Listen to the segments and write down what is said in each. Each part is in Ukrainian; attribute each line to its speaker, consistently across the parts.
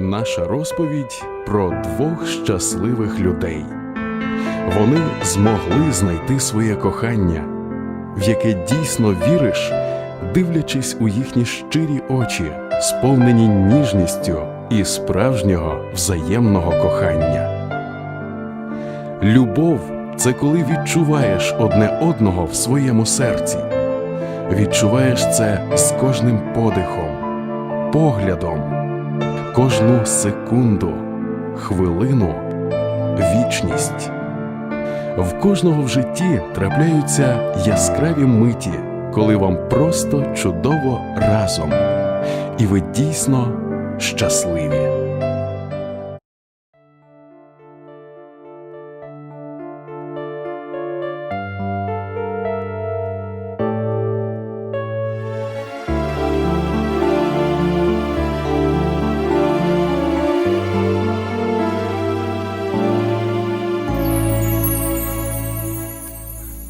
Speaker 1: наша розповідь про двох щасливих людей. Вони змогли знайти своє кохання, в яке дійсно віриш, дивлячись у їхні щирі очі, сповнені ніжністю і справжнього взаємного кохання. Любов це коли відчуваєш одне одного в своєму серці. Відчуваєш це з кожним подихом, поглядом, кожну секунду, хвилину, вічність. В кожного в житті трапляються яскраві миті, коли вам просто чудово разом, і ви дійсно щасливі.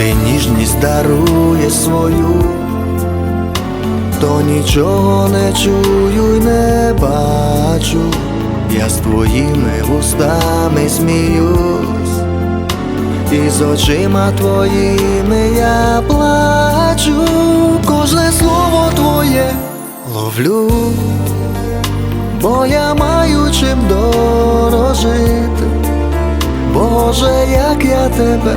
Speaker 2: Ти ніжність даруєш свою, то нічого не чую й не бачу, я з твоїми вустами сміюсь, і з очима твоїми я плачу, кожне слово твоє ловлю, бо я маю чим дорожити. Боже, як я тебе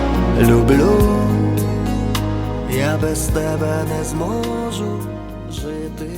Speaker 2: люблю, я без тебе не зможу жити.